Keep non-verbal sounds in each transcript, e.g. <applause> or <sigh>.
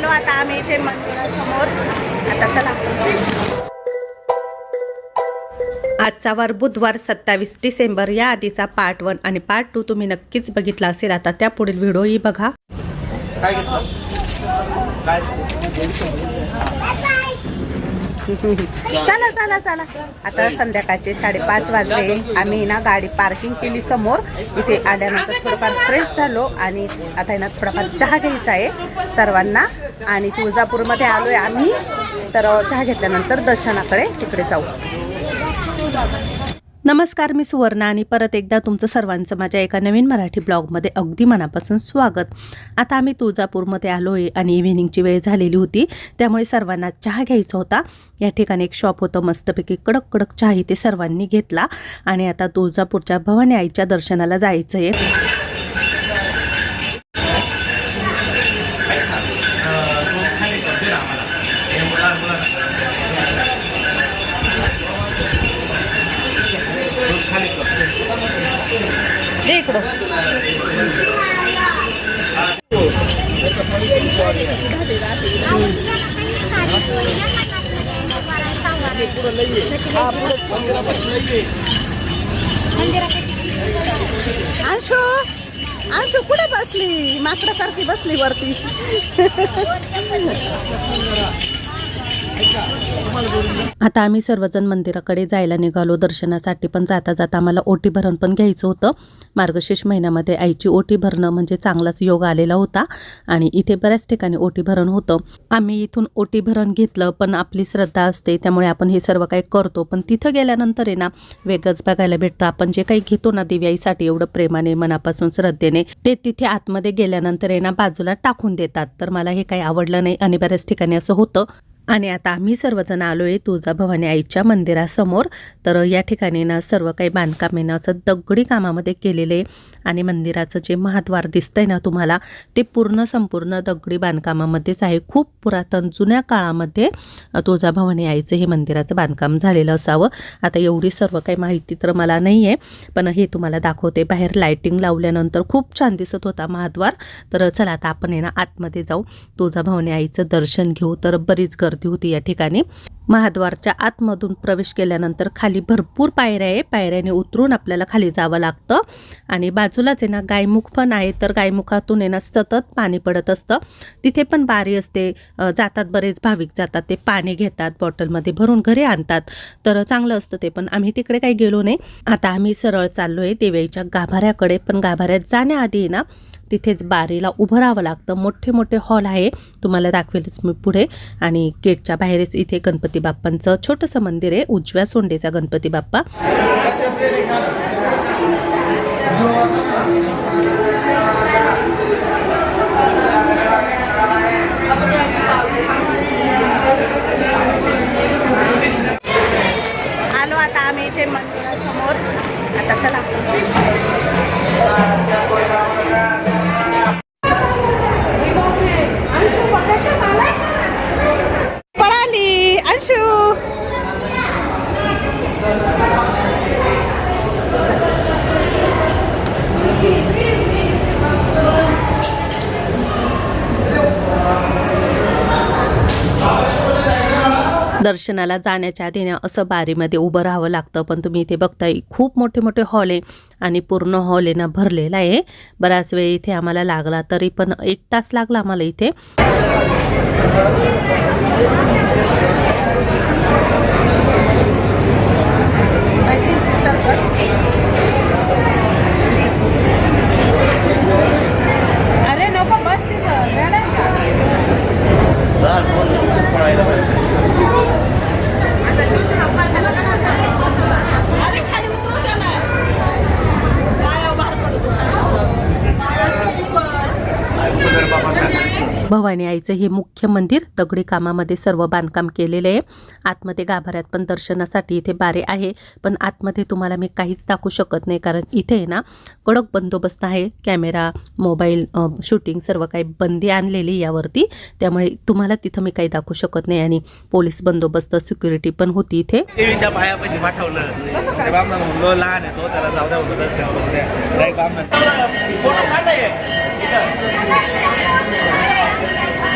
आलो आता आम्ही इथे मंदिरासमोर. आता चला. आजचा वार बुधवार सत्तावीस डिसेंबर. या आधीचा पार्ट वन आणि पार्ट टू तुम्ही नक्कीच बघितला असेल. आता त्या पुढील व्हिडिओही बघा. काय? <laughs> चला चला चला. आता संध्याकाळचे साडेपाच वाजले. आम्ही ना गाडी पार्किंग केली समोर. इथे आल्यानंतर थोडंफार फ्रेश झालो आणि आता ना थोडाफार चहा घ्यायचा आहे सर्वांना. आणि तुळजापूरमध्ये आलोय आम्ही. तर चहा घेतल्यानंतर दर्शनाकडे तिकडे जाऊ. नमस्कार मी सुवर्णा आणि परत एकदा तुमचं सर्वांचं माझ्या एका नवीन मराठी ब्लॉगमध्ये अगदी मनापासून स्वागत. आता आम्ही तुळजापूरमध्ये आलो आहे आणि इव्हिनिंगची वेळ झालेली होती त्यामुळे सर्वांना चहा घ्यायचा होता. या ठिकाणी एक शॉप होतं मस्तपैकी कडक कडक चहा इथे सर्वांनी घेतला. आणि आता तुळजापूरच्या भवानी आईच्या दर्शनाला जायचं आहे अंशू अंशू कुठे बसली? माकडासारखी बसली वरती. आता आम्ही सर्वजण मंदिराकडे जायला निघालो. दर्शनासाठी पण जाता जाता आम्हाला ओटी भरण पण घ्यायचं होतं. मार्गशीर्ष महिन्यामध्ये आईची ओटी भरणं म्हणजे चांगलाच योग आलेला होता आणि इथे बऱ्याच ठिकाणी ओटी भरण होतं. आम्ही इथून ओटी भरण घेतलं पण आपली श्रद्धा असते त्यामुळे आपण हे सर्व काही करतो. पण तिथं गेल्यानंतर आहे ना वेगळंच बघायला भेटतं. आपण जे काही घेतो ना दिव्याईसाठी एवढं प्रेमाने मनापासून श्रद्धेने ते तिथे आतमध्ये गेल्यानंतर आहे ना बाजूला टाकून देतात. तर मला हे काही आवडलं नाही आणि बऱ्याच ठिकाणी असं होतं. आणि आता आम्ही सर्वजण आलो आहे तुळजाभवानी आईच्या मंदिरासमोर. तर या ठिकाणी ना सर्व काही बांधकामेनं ना असं दगडी कामामध्ये केलेले आहे आणि मंदिराचं जे महाद्वार दिसतंय ना तुम्हाला ते पूर्ण संपूर्ण दगडी बांधकामामध्येच आहे. खूप पुरातन जुन्या काळामध्ये तुळजाभवानी आईचं हे मंदिराचं बांधकाम झालेलं असावं. आता एवढी सर्व काही माहिती तर मला नाही आहे पण हे तुम्हाला दाखवते. बाहेर लाईटिंग लावल्यानंतर खूप छान दिसत होता महाद्वार. तर चला आता आपण आहे ना आतमध्ये जाऊ. तुळजाभवानी आईचं दर्शन घेऊ. तर बरीच गर्दी होती या ठिकाणी. महाद्वारच्या आतमधून प्रवेश केल्यानंतर खाली भरपूर पायऱ्या आहे. पायऱ्याने उतरून आपल्याला खाली जावं लागतं. आणि बाजूलाच आहे ना गायमुख पण आहे. तर गायमुखातून आहे ना सतत पाणी पडत असतं. तिथे पण बारी असते. जातात बरेच भाविक जातात. ते पाणी घेतात बॉटलमध्ये भरून घरी आणतात. तर चांगलं असतं ते. पण आम्ही तिकडे काही गेलो नाही. आता आम्ही सरळ चाललो आहे देवाईच्या गाभाऱ्याकडे. पण गाभाऱ्यात जाण्याआधी आहे ना तिथेच बारीला उभं राहावं लागतं. मोठे मोठे हॉल आहे. तुम्हाला दाखवेलच मी पुढे. आणि गेटच्या बाहेरच इथे गणपती बाप्पांचं छोटंसं मंदिर आहे. उजव्या सोंडेचा गणपती बाप्पा. आलो आता आम्ही इथे मंदिरासमोर. आता चला पळाली अंशू दर्शनाला जाण्याच्या आधी ना असं बारीमध्ये उभं राहावं लागतं. पण तुम्ही इथे बघताय खूप मोठे मोठे हॉल आहे आणि पूर्ण हॉल आहे ना भरलेला आहे. बराच वेळ इथे आम्हाला लागला तरी पण एक तास लागला आम्हाला इथे. भवानी आईचं हे मुख्य मंदिर दगडी कामामध्ये सर्व बांधकाम केलेलं आहे. आतमध्ये गाभाऱ्यात पण दर्शनासाठी इथे बारे आहे. पण आतमध्ये तुम्हाला मी काहीच दाखवू शकत नाही कारण इथे आहे ना कडक बंदोबस्त आहे. कॅमेरा मोबाईल शूटिंग सर्व काही बंदी आणलेली यावरती. त्यामुळे तुम्हाला तिथं मी काही दाखवू शकत नाही आणि पोलीस बंदोबस्त सिक्युरिटी पण होती इथे. देवीच्या पायापाशी पाठवलं. लहान आहे तो त्याला जाऊ द्या होतं दर्शन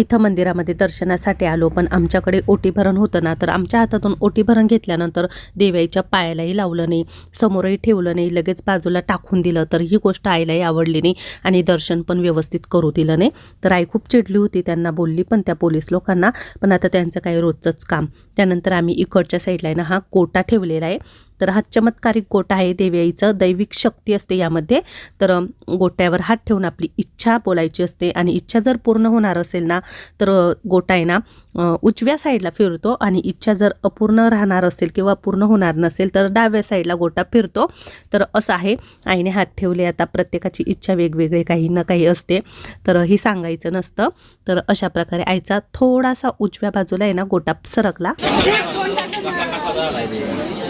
इथं मंदिरामध्ये दर्शनासाठी आलो पण आमच्याकडे ओटी भरण होतं ना तर आमच्या हातातून ओटी भरण घेतल्यानंतर देवाईच्या पायालाही लावलं नाही समोरही ठेवलं नाही लगेच बाजूला टाकून दिलं तर ही गोष्ट आईलाही आवडली नाही आणि दर्शन पण व्यवस्थित करू दिलं नाही. तर आई खूप चिडली होती त्यांना बोलली पण त्या पोलीस लोकांना पण आता त्यांचं काही रोजचंच काम. त्यानंतर आम्ही इकडच्या साईडला आहे ना हा कोटा ठेवलेला आहे. तर हा चमत्कारिक गोटा आहे देवीआईचं दैविक शक्ती असते यामध्ये. तर गोट्यावर हात ठेवून आपली इच्छा बोलायची असते आणि इच्छा जर पूर्ण होणार असेल ना तर गोटा आहे ना उजव्या साईडला फिरतो आणि इच्छा जर अपूर्ण राहणार असेल किंवा पूर्ण होणार नसेल तर डाव्या साईडला गोटा फिरतो. तर असं आहे. आईने हात ठेवले. आता प्रत्येकाची इच्छा वेगवेगळी काही ना काही असते. तर हे सांगायचं नसतं. तर अशा प्रकारे आईचा थोडासा उजव्या बाजूला आहे ना गोटा सरकला. <laughs>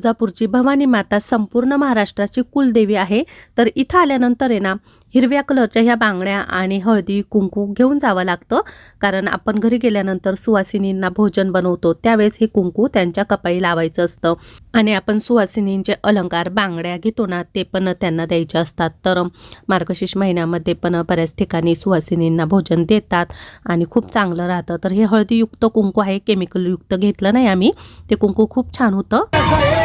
तुळजापूरची भवानी माता संपूर्ण महाराष्ट्राची कुलदेवी आहे. तर इथं आल्यानंतर आहे ना हिरव्या कलरच्या ह्या बांगड्या आणि हळदी कुंकू घेऊन जावं लागतं. कारण आपण घरी गेल्यानंतर सुवासिनींना भोजन बनवतो त्यावेळेस हे कुंकू त्यांच्या कपाळी लावायचं असतं. आणि आपण सुवासिनींचे अलंकार बांगड्या घेतो ना ते पण त्यांना द्यायचे असतात. तर मार्गशीर्ष महिन्यामध्ये पण बऱ्याच ठिकाणी सुवासिनींना भोजन देतात आणि खूप चांगलं राहतं. तर हे हळदीयुक्त कुंकू आहे केमिकलयुक्त घेतलं नाही आम्ही. ते कुंकू खूप छान होतं.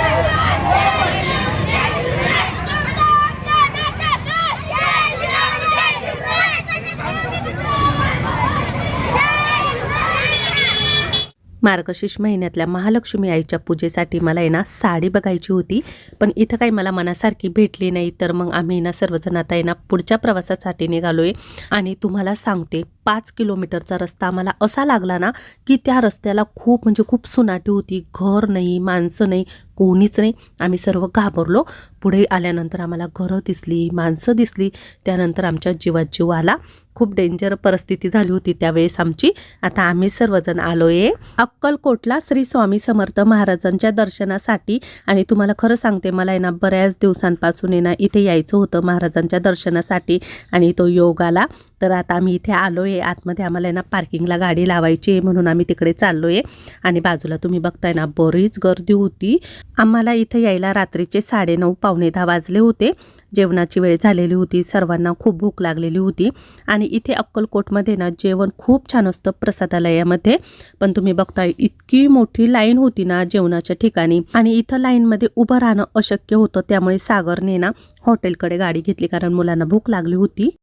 मार्गशीर्ष महिन्यातल्या महालक्ष्मी आईच्या पूजेसाठी मला आहे ना साडी बघायची होती. पण इथं काही मला मनासारखी भेटली नाही तर मग आम्ही ना सर्वजण आता आहे ना पुढच्या प्रवासासाठी निघालो आहे आणि तुम्हाला सांगते पाच किलोमीटरचा रस्ता आम्हाला असा लागला ना की त्या रस्त्याला खूप म्हणजे खूप सुनाटी होती. घर नाही माणसं नाही कोणीच नाही. आम्ही सर्व घाबरलो. पुढे आल्यानंतर आम्हाला घरं दिसली माणसं दिसली. त्यानंतर आमच्या जीवात जीव आला. खूप डेंजर परिस्थिती झाली होती त्यावेळेस आमची. आता आम्ही सर्वजण आलो आहे अक्कलकोटला श्री स्वामी समर्थ महाराजांच्या दर्शनासाठी. आणि तुम्हाला खरं सांगते मला आहे ना बऱ्याच दिवसांपासून आहे ना इथे यायचं होतं महाराजांच्या दर्शनासाठी. आणि तो योग आला. तर आता आम्ही इथे आलो आहे आतमध्ये आम्हाला आहे ना पार्किंगला गाडी लावायची आहे म्हणून आम्ही तिकडे चाललो आहे आणि बाजूला तुम्ही बघताय ना बरीच गर्दी होती. आम्हाला इथे यायला रात्रीचे साडेनऊ पावणे दहा वाजले होते. जेवणाची वेळ झालेली होती. सर्वांना खूप भूक लागलेली होती. आणि इथे अक्कलकोटमध्ये ना जेवण खूप छान असतं प्रसादालयामध्ये. पण तुम्ही बघताय इतकी मोठी लाईन होती ना जेवणाच्या ठिकाणी. आणि इथं लाईनमध्ये उभं राहणं अशक्य होतं. त्यामुळे सागरने ना हॉटेलकडे गाडी घेतली कारण मुलांना भूक लागली होती.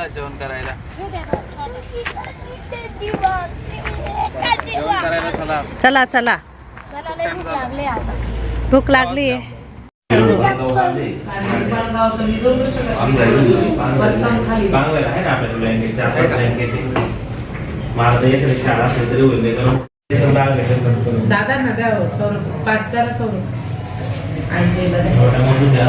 चला जेवण करायला. जेवण करायला चला. चला चला. भूक लागली आहे. दादा ना द्या सौरभ पाच करा सौरभ द्या.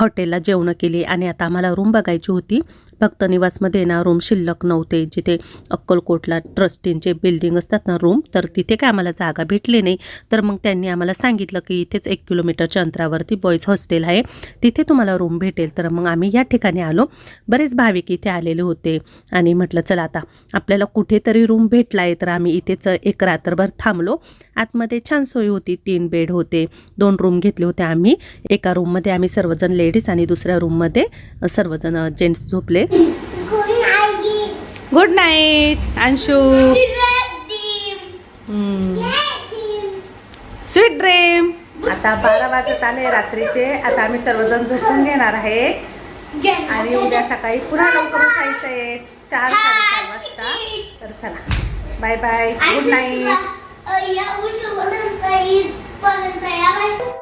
हॉटेलला जेवणं केली आणि आता आम्हाला रूम बघायची होती. भक्त निवासमध्ये ना रूम शिल्लक नव्हते. जिथे अक्कलकोटला ट्रस्टींचे बिल्डिंग असतात ना रूम तर तिथे काय आम्हाला जागा भेटली नाही. तर मग त्यांनी आम्हाला सांगितलं की इथेच एक किलोमीटरच्या अंतरावरती बॉईज हॉस्टेल आहे. तिथे तुम्हाला रूम भेटेल. तर मग आम्ही या ठिकाणी आलो. बरेच भाविक इथे आलेले होते. आणि म्हटलं चला आता आपल्याला कुठेतरी रूम भेटला आहे तर आम्ही इथेच एक रात्रभर थांबलो. आतमध्ये छान सोय होती. तीन बेड होते. दोन रूम घेतले होते आम्ही. एका रूममध्ये आम्ही सर्वजण लेडीज आणि दुसऱ्या रूममध्ये सर्वजण जेंट्स झोपले. Good night Anshu. Sweet dream. आता बारा वाजत आले रात्रीचे. आता आम्ही सर्वजण झोपून घेणार आहे. आणि उद्या सकाळी पुन्हा लवकर उठायचं आहे चार साडेचार वाजता. तर चला. Bye bye. Good night. я учила на Таин, Полин Таявай.